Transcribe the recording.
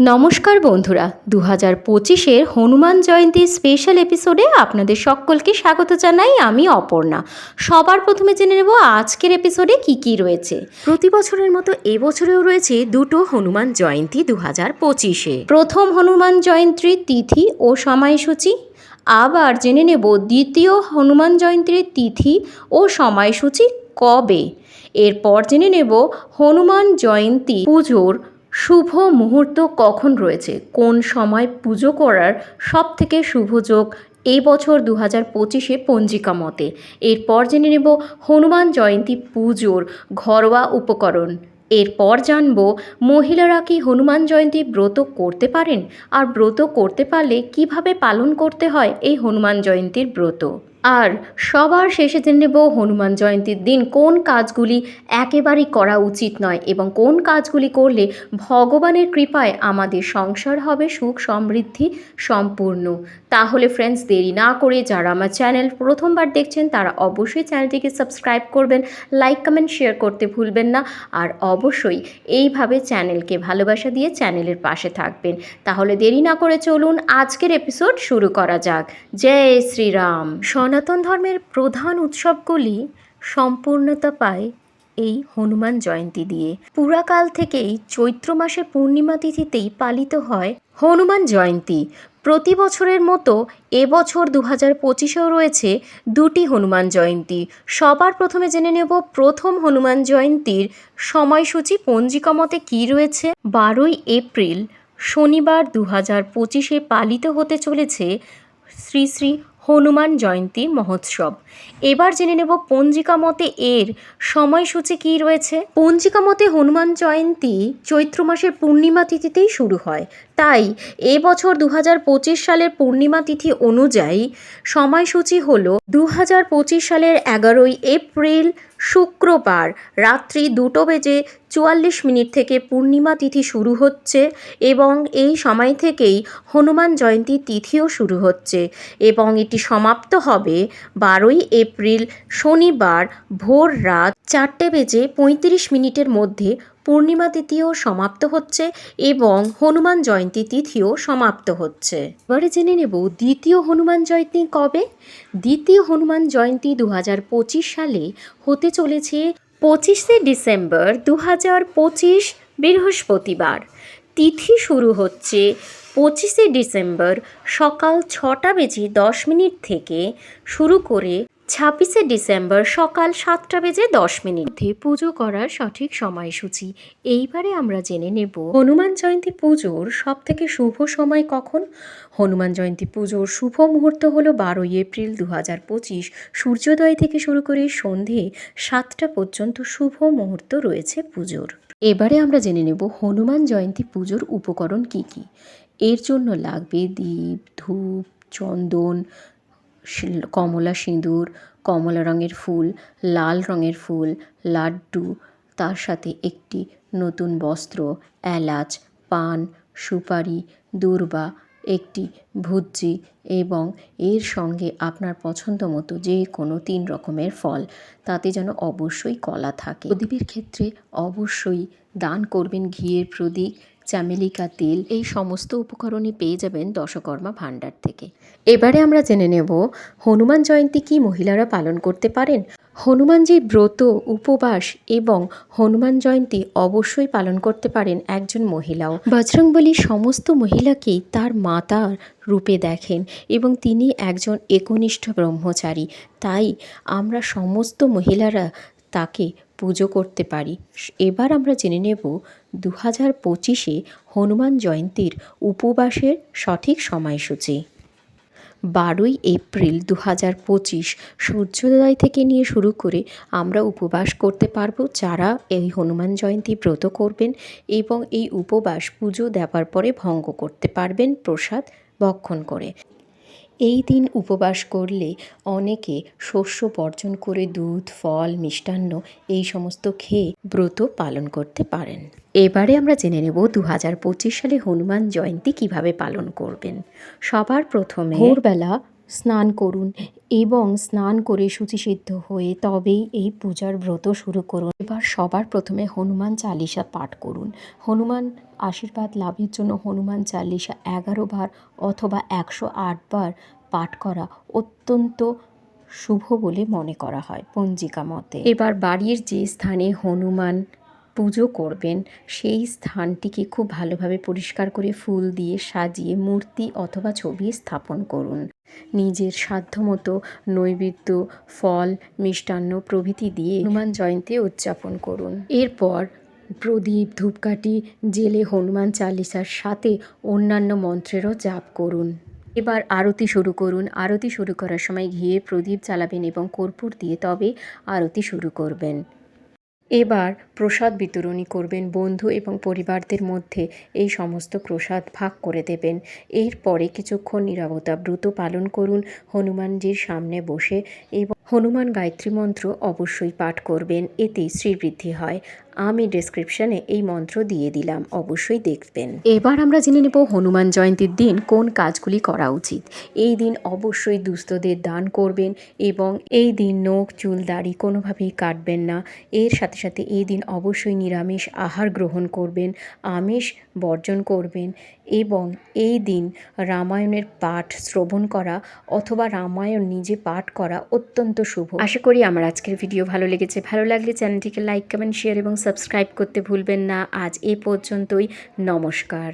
নমস্কার বন্ধুরা দু হাজার পঁচিশের হনুমান জয়ন্তী স্পেশাল এপিসোডে আপনাদের সকলকে স্বাগত জানাই আমি অপর্ণা। সবার প্রথমে জেনে নেব আজকের এপিসোডে কি কি রয়েছে। প্রতি বছরের মতো এবছরেও রয়েছে দুটো হনুমান জয়ন্তী দু হাজার পঁচিশে। প্রথম হনুমান জয়ন্তীর তিথি ও সময়সূচি আবার জেনে নেব দ্বিতীয় হনুমান জয়ন্তীর তিথি ও সময়সূচি কবে। এরপর জেনে নেব হনুমান জয়ন্তী পুজোর শুভ মুহূর্ত কখন রয়েছে? কোন সময় পুজো করার সব থেকে শুভ যোগ এই বছর দু হাজার পঁচিশে পঞ্জিকা মতে? এরপর জেনে নেব হনুমান জয়ন্তী পুজোর ঘরোয়া উপকরণ। এরপর জানব মহিলারা কি হনুমান জয়ন্তী ব্রত করতে পারেন? আর ব্রত করতে পারলে কীভাবে পালন করতে হয় এই হনুমান জয়ন্তীর ব্রত? আর সবার শেষে জেনে নেব হনুমান জয়ন্তীর দিন কোন কাজগুলি একেবারেই করা উচিত নয় এবং কোন কাজগুলি করলে ভগবানের কৃপায় আমাদের সংসার হবে সুখ সমৃদ্ধি সম্পূর্ণ। তাহলে ফ্রেন্ডস দেরি না করে যারা আমার চ্যানেল প্রথমবার দেখছেন, তারা অবশ্যই চ্যানেলটিকে সাবস্ক্রাইব করবেন লাইক কমেন্ট শেয়ার করতে ভুলবেন না আর অবশ্যই এইভাবে চ্যানেলকে ভালোবাসা দিয়ে চ্যানেলের পাশে থাকবেন। তাহলে দেরি না করে চলুন, আজকের এপিসোড শুরু করা যাক। জয় শ্রীরাম। সনাতন ধর্মের প্রধান উৎসবগুলি সম্পূর্ণতা পায় এই হনুমান জয়ন্তী দিয়ে। পুরাকাল থেকেই চৈত্র মাসের পূর্ণিমা তিথিতেই পালিত হয় হনুমান জয়ন্তী। প্রতি বছরের মতো এবছর দু হাজার পঁচিশেও রয়েছে দুটি হনুমান জয়ন্তী। সবার প্রথমে জেনে নেব প্রথম হনুমান জয়ন্তীর সময়সূচি পঞ্জিকা মতে কী রয়েছে। বারোই এপ্রিল, শনিবার দু হাজার পঁচিশে পালিত হতে চলেছে শ্রী শ্রী হনুমান জয়ন্তী মহোৎসব। এবার জেনে নেব পঞ্জিকা মতে এর সময়সূচি কী রয়েছে। পঞ্জিকা মতে হনুমান জয়ন্তী চৈত্র মাসের পূর্ণিমা তিথিতেই শুরু হয়। তাই এবছর দু হাজার পঁচিশ সালের পূর্ণিমা তিথি অনুযায়ী সময়সূচি হল দু হাজার পঁচিশ সালের এগারোই এপ্রিল শুক্রবার রাত্রি দুটো বেজে চুয়াল্লিশ মিনিট থেকে পূর্ণিমা তিথি শুরু হচ্ছে এবং এই সময় থেকেই হনুমান জয়ন্তী তিথিও শুরু হচ্ছে এবং এটি সমাপ্ত হবে বারোই এপ্রিল শনিবার ভোর রাত চারটে বেজে পঁয়ত্রিশ মিনিটের মধ্যে পূর্ণিমা তিথিও সমাপ্ত হচ্ছে এবং হনুমান জয়ন্তী তিথিও সমাপ্ত হচ্ছে। এবারে জেনে নেব দ্বিতীয় হনুমান জয়ন্তী কবে? দ্বিতীয় হনুমান জয়ন্তী দু হাজার পঁচিশ সালে হতে চলেছে পঁচিশে ডিসেম্বর দু হাজার পঁচিশ বৃহস্পতিবার। তিথি শুরু হচ্ছে পঁচিশে ডিসেম্বর সকাল ছটা বেজে দশ মিনিট থেকে শুরু করে ছাব্বিশে ডিসেম্বর সকাল সাতটা বেজে দশ মিনিটে। পুজো করার সঠিক সময়সূচি। এইবারে আমরা জেনে নেব, হনুমান জয়ন্তী পুজোর সব থেকে শুভ সময় কখন? হনুমান জয়ন্তী পুজোর শুভ মুহূর্ত হলো বারোই এপ্রিল দু হাজার পঁচিশ। সূর্যোদয় থেকে শুরু করে সন্ধে সাতটা পর্যন্ত শুভ মুহূর্ত রয়েছে পুজোর। এবারে আমরা জেনে নেব, হনুমান জয়ন্তী পুজোর উপকরণ কি কি? এর জন্য লাগবে দীপ, ধূপ, চন্দন কমলা সিঁদুর, কমলা রঙের ফুল, লাল রঙের ফুল, লাড্ডু, তার সাথে একটি নতুন বস্ত্র, এলাচ, পান, সুপারি, দূর্বা, একটি ভুজ্জি এবং এর সঙ্গে আপনার পছন্দ মতো যে কোনো তিন রকমের ফল। তাতে যেন অবশ্যই কলা থাকে। প্রদীপের ক্ষেত্রে অবশ্যই দান করবেন ঘিয়ের প্রদীপ চামেলিকা তেল এই সমস্ত উপকরণই পেয়ে যাবেন দশকর্মা ভাণ্ডার থেকে। এবারে আমরা জেনে নেব হনুমান জয়ন্তী কি মহিলারা পালন করতে পারেন। হনুমানজির ব্রত, উপবাস এবং হনুমান জয়ন্তী অবশ্যই পালন করতে পারেন একজন মহিলাও। বজরংবলী সমস্ত মহিলাকেই তার মাতার রূপে দেখেন এবং তিনি একজন একনিষ্ঠ ব্রহ্মচারী। তাই আমরা সমস্ত মহিলারা তাকে পুজো করতে পারি। এবার আমরা জেনে নেব দু হাজার পঁচিশে হনুমান জয়ন্তীর উপবাসের সঠিক সময়সূচি। বারোই এপ্রিল দু হাজার পঁচিশ, সূর্যোদয় থেকে নিয়ে শুরু করে আমরা উপবাস করতে পারব যারা এই হনুমান জয়ন্তী ব্রত করবেন এবং এই উপবাস পুজো দেওয়ার পরে ভঙ্গ করতে পারবেন প্রসাদ ভক্ষণ করে। এই দিন উপবাস করলে অনেকে শস্য বর্জন করে দুধ, ফল, মিষ্টান্ন এই সমস্ত খেয়ে ব্রত পালন করতে পারেন। এবারে আমরা জেনে নেব দু হাজার পঁচিশ সালে হনুমান জয়ন্তী কীভাবে পালন করবেন। সবার প্রথমে ভোরবেলা স্নান করুন এবং স্নান করে শুচিসিদ্ধ হয়ে তবেই এই পূজার ব্রত শুরু করুন। এবার সবার প্রথমে হনুমান চালিসা পাঠ করুন। হনুমান আশীর্বাদ লাভের জন্য হনুমান চালিসা এগারো বার অথবা একশো বার পাঠ করা অত্যন্ত শুভ বলে মনে করা হয় পঞ্জিকা মতে। এবার বাড়ির যে স্থানে হনুমান পুজো করবেন, সেই স্থানটিকে খুব ভালোভাবে পরিষ্কার করে ফুল দিয়ে সাজিয়ে মূর্তি অথবা ছবি স্থাপন করুন। নিজের সাধ্যমতো নৈবেদ্য, ফল, মিষ্টান্ন প্রভৃতি দিয়ে হনুমান জয়ন্তী উদযাপন করুন। এরপর প্রদীপ, ধূপকাঠি, জেলে হনুমান চালিসার সাথে অন্যান্য মন্ত্রেরও জাপ করুন। এবার আরতি শুরু করুন। আরতি শুরু করার সময় ঘিয়ে প্রদীপ জ্বালাবেন এবং কর্পূর দিয়ে তবে আরতি শুরু করবেন। এবার প্রসাদ বিতরণী করবেন বন্ধু এবং পরিবারদের মধ্যে। এই সমস্ত প্রসাদ ভাগ করে দেবেন। এরপরে কিছুক্ষণ নিরাবতা ব্রত পালন করুন হনুমানজির সামনে বসে এবং হনুমান গায়ত্রী মন্ত্র অবশ্যই পাঠ করবেন, এতে শ্রীবৃদ্ধি হয়। আমি ডেসক্রিপশনে এই মন্ত্র দিয়ে দিলাম, অবশ্যই দেখবেন। এবার আমরা জেনে নেব হনুমান জয়ন্তীর দিন কোন কাজগুলি করা উচিত। এই দিন অবশ্যই দুস্থদের দান করবেন এবং এই দিন নখ, চুল, দাড়ি কোনোভাবেই কাটবেন না। এর সাথে সাথে এই দিন অবশ্যই নিরামিষ আহার গ্রহণ করবেন, আমিষ বর্জন করবেন এবং এই দিন রামায়ণের পাঠ শ্রবণ করা অথবা রামায়ণ নিজে পাঠ করা অত্যন্ত শুভ। আশা করি আমার আজকের ভিডিও ভালো লেগেছে। ভালো লাগলে চ্যানেলটিকে লাইক কমেন্ট শেয়ার এবং সাবস্ক্রাইব করতে ভুলবেন না। আজ এ পর্যন্তই। নমস্কার।